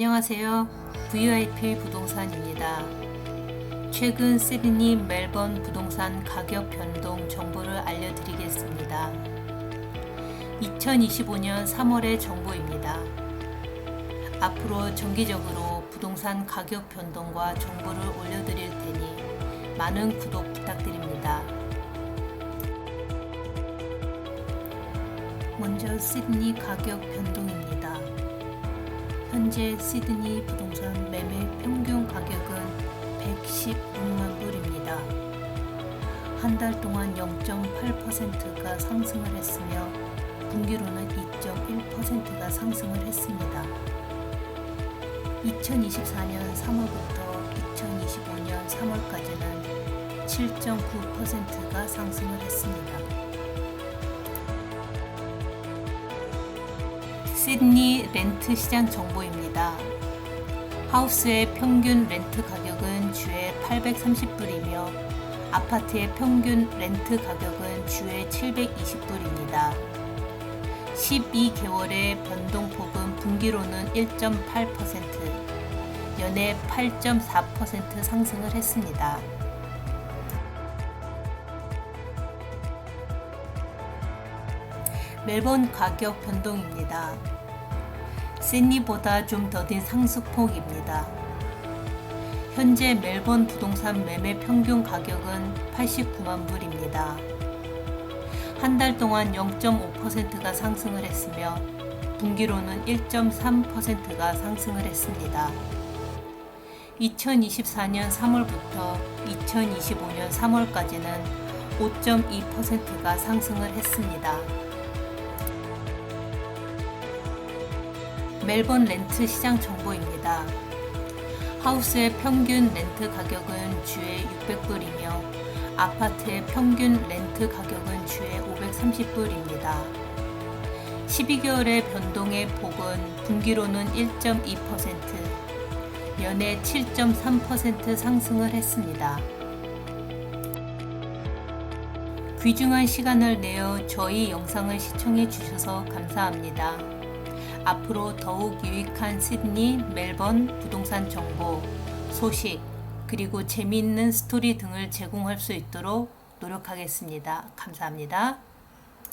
안녕하세요. VIP 부동산입니다. 최근 시드니 멜번 부동산 가격 변동 정보를 알려드리겠습니다. 2025년 3월의 정보입니다. 앞으로 정기적으로 부동산 가격 변동과 정보를 올려드릴 테니 많은 구독 부탁드립니다. 먼저 시드니 가격 변동입니다. 현재 시드니 부동산 매매 평균 가격은 116만 불입니다. 한 달 동안 0.8%가 상승을 했으며 분기로는 2.1%가 상승을 했습니다. 2024년 3월부터 2025년 3월까지는 7.9%가 상승을 했습니다. 시드니 렌트 시장 정보입니다. 하우스의 평균 렌트 가격은 주에 830불이며 아파트의 평균 렌트 가격은 주에 720불입니다. 12개월의 변동폭은 분기로는 1.8%, 연에 8.4% 상승을 했습니다. 멜번 가격 변동입니다. 시드니보다 좀 더딘 상승폭입니다. 현재 멜번 부동산 매매 평균 가격은 89만 불입니다. 한 달 동안 0.5%가 상승을 했으며 분기로는 1.3%가 상승을 했습니다. 2024년 3월부터 2025년 3월까지는 5.2%가 상승을 했습니다. 멜번 렌트 시장 정보입니다. 하우스의 평균 렌트 가격은 주에 600불이며 아파트의 평균 렌트 가격은 주에 530불입니다. 12개월의 변동의 폭은 분기로는 1.2%, 연에 7.3% 상승을 했습니다. 귀중한 시간을 내어 저희 영상을 시청해 주셔서 감사합니다. 앞으로 더욱 유익한 시드니, 멜번 부동산 정보, 소식, 그리고 재미있는 스토리 등을 제공할 수 있도록 노력하겠습니다. 감사합니다.